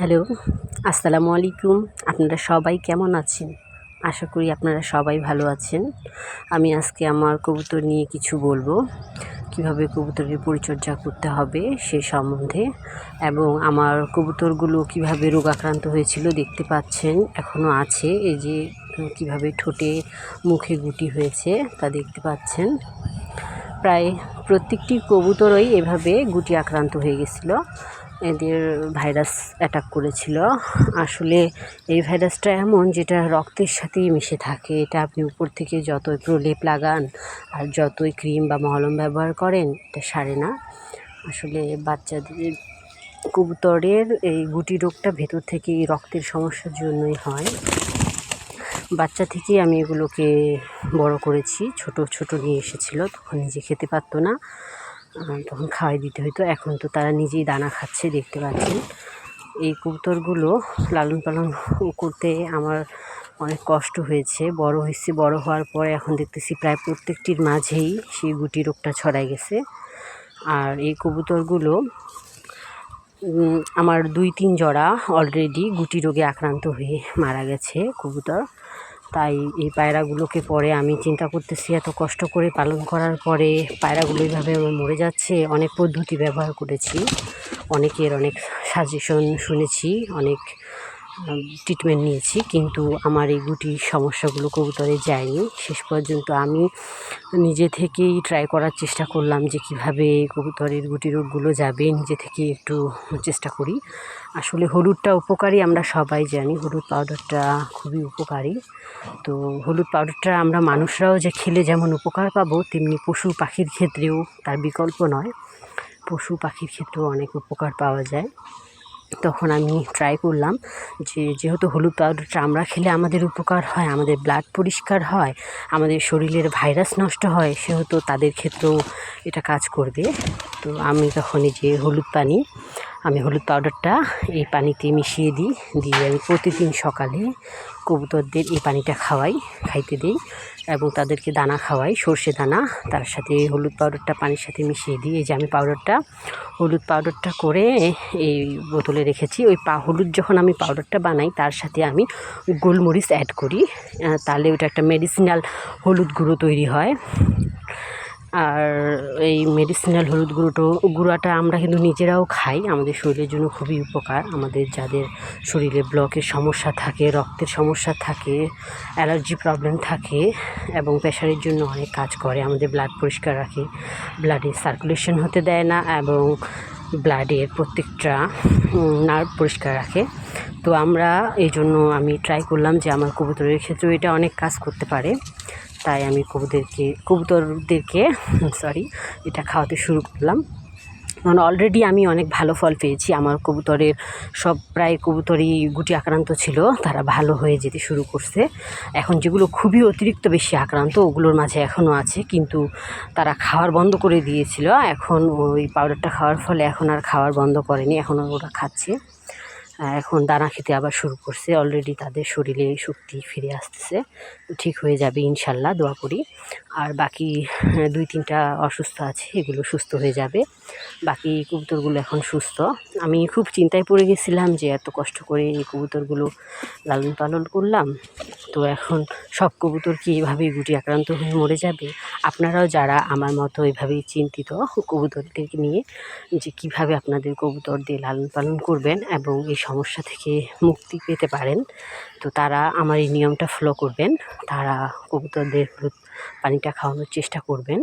Hello, আসসালামু আলাইকুম। আপনারা সবাই কেমন আছেন? আশা করি আপনারা সবাই ভালো আছেন। আমি আজকে আমার কবুতর নিয়ে কিছু বলব। কীভাবে কবুতরের পরিচর্যা করতে হবে সে সম্বন্ধে এবং আমার কবুতরগুলো কীভাবে রোগাক্রান্ত হয়েছিল দেখতে পাচ্ছেন, এখনও আছে। এই যে কীভাবে ঠোঁটে মুখে গুটি হয়েছে তা দেখতে পাচ্ছেন। প্রায় প্রত্যেকটি কবুতরই এভাবে গুটি আক্রান্ত হয়ে গেছিল। এদের ভাইরাস অ্যাটাক করেছিল। আসলে এই ভাইরাসটা এমন যেটা রক্তের সাথেই মিশে থাকে। এটা আপনি উপর থেকে যতই প্রলেপ লাগান আর যতই ক্রিম বা মলম ব্যবহার করেন, এটা সারে না। আসলে বাচ্চাদের কবুতরের এই গুটি রোগটা ভেতর থেকে রক্তের সমস্যার জন্যই হয়। বাচ্চা থেকেই আমি এগুলোকে বড় করেছি। ছোট ছোট নিয়ে এসেছিল, তখন নিজে খেতে পারতো না। তখন খাওয়াই দিতে হতো এখন তো তারা নিজেই দানা খাচ্ছে, দেখতে পাচ্ছেন। এই কবুতরগুলো লালন পালন করতে আমার অনেক কষ্ট হয়েছে। বড় হয়েছে, বড় হওয়ার পরে এখন দেখতেছি প্রায় প্রত্যেকটির মাঝেই সেই গুটি রোগটা ছড়াই গেছে। আর এই কবুতরগুলো আমার দুই তিন জোড়া অলরেডি গুটি রোগে আক্রান্ত হয়ে মারা গেছে কবুতর। তাই এই পায়রাগুলোকে পরে আমি চিন্তা করতেছি এত কষ্ট করে পালন করার পরে পায়রাগুলো এইভাবে আমার মরে যাচ্ছে। অনেক পদ্ধতি ব্যবহার করেছি, অনেকের অনেক সাজেশন শুনেছি, অনেক ট্রিটমেন্ট নিয়েছি, কিন্তু আমার এই গুটির সমস্যাগুলো কবুতরে যায়নি। শেষ পর্যন্ত আমি নিজে থেকেই ট্রাই করার চেষ্টা করলাম যে কীভাবে কবুতরের গুটি রোগগুলো যাবে, নিজে থেকে একটু চেষ্টা করি। আসলে হলুদটা উপকারী, আমরা সবাই জানি হলুদ পাউডারটা খুবই উপকারী। তো হলুদ পাউডারটা আমরা মানুষরাও যে খেলে যেমন উপকার পাবো, তেমনি পশু পাখির ক্ষেত্রেও তার বিকল্প নয়। পশু পাখির ক্ষেত্রেও অনেক উপকার পাওয়া যায়। তখন আমি ট্রাই করলাম যে যেহেতু হলুদ পাউডারটা আমরা খেলে আমাদের উপকার হয়, আমাদের ব্লাড পরিষ্কার হয়, আমাদের শরীরের ভাইরাস নষ্ট হয়, সেহেতু তাদের ক্ষেত্রেও এটা কাজ করবে। তো আমি তখন এই যে হলুদ পানি, আমি হলুদ পাউডারটা এই পানিতে মিশিয়ে দিই, দিয়ে আমি প্রতিদিন সকালে কবুতরদের এই পানিটা খাওয়াই, খাইতে দিই এবং তাদেরকে দানা খাওয়াই, সর্ষে দানা, তার সাথে হলুদ পাউডারটা পানির সাথে মিশিয়ে দিই। এই যে আমি পাউডারটা, হলুদ পাউডারটা করে এই বোতলে রেখেছি। ওই পা হলুদ যখন আমি পাউডারটা বানাই, তার সাথে আমি গোলমরিচ অ্যাড করি। তাহলে ওটা একটা মেডিসিনাল হলুদ গুঁড়ো তৈরি হয়। আর এই মেডিসিনাল হলুদ গুঁড়োটো, গুঁড়াটা আমরা কিন্তু নিজেরাও খাই। আমাদের শরীরের জন্য খুবই উপকার। আমাদের যাদের শরীরে ব্লকের সমস্যা থাকে, রক্তের সমস্যা থাকে, অ্যালার্জি প্রবলেম থাকে এবং প্রেশারের জন্য অনেক কাজ করে, আমাদের ব্লাড পরিষ্কার রাখে। ব্লাডে সার্কুলেশন হতে দেয় না এবং ব্লাডের প্রত্যেকটা নার্ভ পরিষ্কার রাখে। তো আমরা এই জন্য আমি ট্রাই করলাম যে আমার কবুতরের ক্ষেত্রেও এটা অনেক কাজ করতে পারে। তাই আমি কবুতরকে, কবুতরদেরকে সরি এটা খাওয়াতে শুরু করলাম। কারণ অলরেডি আমি অনেক ভালো ফল পেয়েছি। আমার কবুতরের সব প্রায় কবুতরই গুটি আক্রান্ত ছিল। তারা ভালো হয়ে যেতে শুরু করছে। এখন যেগুলো খুবই অতিরিক্ত বেশি আক্রান্ত, ওগুলোর মাঝে এখনও আছে। কিন্তু তারা খাওয়ার বন্ধ করে দিয়েছিল। এখন ওই পাউডারটা খাওয়ার ফলে এখন আর খাওয়ার বন্ধ করেনি। এখন ওরা খাচ্ছে। এখন দানা খেতে আবার শুরু করছে। অলরেডি তাদের শরীরে শক্তি ফিরে আসতেছে। ঠিক হয়ে যাবে ইনশাল্লাহ, দোয়া করি। আর বাকি দুই তিনটা অসুস্থ আছে, এগুলো সুস্থ হয়ে যাবে। বাকি কবুতরগুলো এখন সুস্থ। আমি খুব চিন্তায় পড়ে গেছিলাম যে এত কষ্ট করে এই কবুতরগুলো লালন পালন করলাম। তো এখন সব কবুতর কি এভাবেই গুটি আক্রান্ত হয়ে মরে যাবে? আপনারাও যারা আমার মতো এভাবেই চিন্তিত, কবুতরদেরকে নিয়ে যে কীভাবে আপনাদের কবুতর দিয়ে লালন পালন করবেন এবং এই সমস্যা থেকে মুক্তি পেতে পারেন। তো তারা আমার এই নিয়মটা ফলো করবেন। তারা কবুতরদের পানিটা খাওয়ানোর চেষ্টা করবেন।